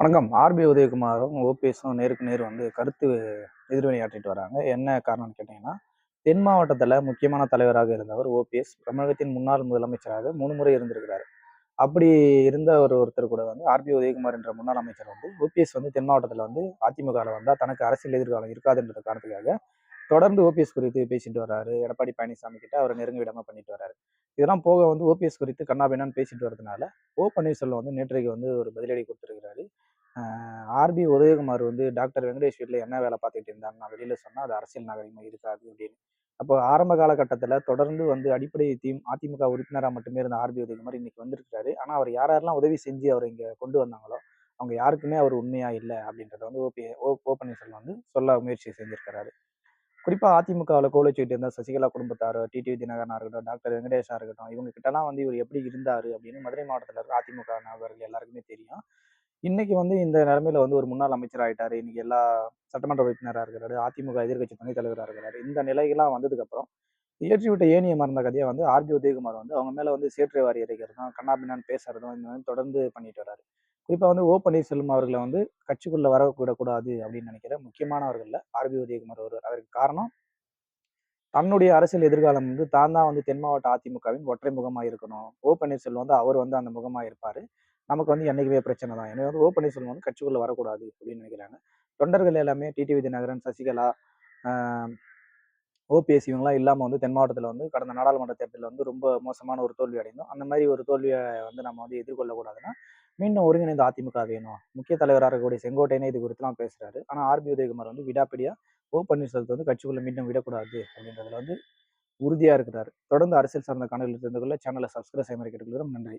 வணக்கம். ஆர்பி உதயகுமாரும் ஓபிஎஸும் நேருக்கு நேர் வந்து கருத்து எதிர்வினையாற்றிட்டு வராங்க. என்ன காரணம்னு கேட்டிங்கன்னா தென் மாவட்டத்தில் முக்கியமான தலைவராக இருந்தவர் ஓபிஎஸ் தமிழகத்தின் முன்னாள் முதலமைச்சராக மூணு முறை இருந்திருக்கிறார். அப்படி இருந்த ஒரு ஒருத்தர் கூட வந்து ஆர்பி உதயகுமார் என்ற முன்னாள் அமைச்சர் வந்து ஓபிஎஸ் வந்து தென் மாவட்டத்தில் வந்து அதிமுகவில் வந்தால் தனக்கு அரசியல் எதிர்காலம் இருக்காதுன்ற காரணத்துக்காக தொடர்ந்து ஓபிஎஸ் குறித்து பேசிட்டு வர்றாரு. எடப்பாடி பழனிசாமி கிட்ட அவர் நெருங்க விடாம பண்ணிட்டு வர்றாரு. இதெல்லாம் போக வந்து ஓபிஎஸ் குறித்து கண்ணாபின்னான்னு பேசிட்டு வரதுனால ஓ பன்னீர்செல்வம் வந்து நேற்றைக்கு வந்து ஒரு பதிலடி கொடுத்துருக்கிறாரு. ஆர்பி உதயகுமார் வந்து டாக்டர் வெங்கடேஷ் வீட்டில் என்ன வேலை பார்த்துட்டு இருந்தாங்க நான் வெளியில் சொன்னால் அது அரசியல் நாகரிகமாக இருக்காது அப்படின்னு. அப்போ ஆரம்ப காலகட்டத்தில் தொடர்ந்து வந்து அடிப்படை தீம் அதிமுக உறுப்பினராக மட்டுமே இருந்த ஆர்பி உதயகுமார் இன்னைக்கு வந்திருக்காரு ஆனால் அவர் யார் யாரெல்லாம் உதவி செஞ்சு அவர் இங்கே கொண்டு வந்தாங்களோ அவங்க யாருக்குமே அவர் உண்மையாக இல்லை அப்படின்றத வந்து ஓபி ஓ ஓ பன்னீர்செல்வம் வந்து சொல்ல முயற்சி செஞ்சிருக்கிறாரு. குறிப்பாக அதிமுகவில் கோலச்சுக்கிட்டு இருந்த சசிகலா குடும்பத்தார் டிடிவி தினகரனாக இருக்கட்டும் டாக்டர் வெங்கடேஷாக இருக்கட்டும் இவங்க கிட்டலாம் வந்து இவர் எப்படி இருந்தார் அப்படின்னு மதுரை மாவட்டத்தில் இருக்கிற அதிமுக நபர்கள் எல்லாருக்குமே தெரியும். இன்னைக்கு வந்து இந்த நிலைமையில வந்து ஒரு முன்னாள் அமைச்சர் ஆயிட்டாரு. இன்னைக்கு எல்லா சட்டமன்ற உறுப்பினராக இருக்கிறாரு. அதிமுக எதிர்கட்சி துணைத் தலைவராக இருக்கிறாரு. இந்த நிலைகள்லாம் வந்ததுக்கு அப்புறம் ஏற்றி விட்ட ஏனிய மறந்த கதையை வந்து ஆர்பி உதயகுமார் வந்து அவங்க மேல வந்து சேற்றை வாரி இறைக்கிறதும் கண்ணாபின்னான்னு பேசுறதும் இந்த மாதிரி தொடர்ந்து பண்ணிட்டு வராரு குறிப்பா வந்து ஓ. பன்னீர்செல்வம் அவர்களை வந்து கட்சிக்குள்ள வரக்கூடக்கூடாது அப்படின்னு நினைக்கிற முக்கியமானவர்கள்ல ஆர்பி உதயகுமார் ஒருவர். அதற்கு காரணம் தன்னுடைய அரசியல் எதிர்காலம் வந்து தான் தான் வந்து தென் மாவட்ட அதிமுகவின் ஒற்றை முகமாக இருக்கணும் ஓ. பன்னீர்செல்வம் வந்து அவர் வந்து அந்த முகமாக இருப்பார் நமக்கு வந்து என்னைக்குமே பிரச்சனை தான். எனவே வந்து ஓ பன்னீர்செல்வம் வந்து கட்சிக்குள்ளே வரக்கூடாது அப்படின்னு நினைக்கிறாங்க. தொண்டர்கள் எல்லாமே டிடிவி தினகரன் சசிகலா ஓபிஎஸ் இவங்களாம் இல்லாமல் வந்து தென் மாவட்டத்தில் வந்து கடந்த நாடாளுமன்ற தேர்தலில் வந்து ரொம்ப மோசமான ஒரு தோல்வி அடைந்தோம். அந்த மாதிரி ஒரு தோல்வியை வந்து நம்ம வந்து எதிர்கொள்ளக்கூடாதுன்னா மீண்டும் ஒருங்கிணைந்த அதிமுக வேணும். முக்கிய தலைவராக இருக்கக்கூடிய செங்கோட்டையனே இது குறித்துலாம் பேசுறாரு. ஆனால் ஆர்பி உதயகுமார் வந்து விடாப்பிடியாக ஓ பன்னீர்செல்வத்தை வந்து கட்சிக்குள்ள மீண்டும் விடக்கூடாது அப்படின்றதுல வந்து உறுதியாக இருக்கிறார். தொடர்ந்து அரசியல் சார்ந்த கணக்கில் தெரிந்து கொள்ள சேனலை சப்ஸ்கிரைப் செய்ய நன்றி.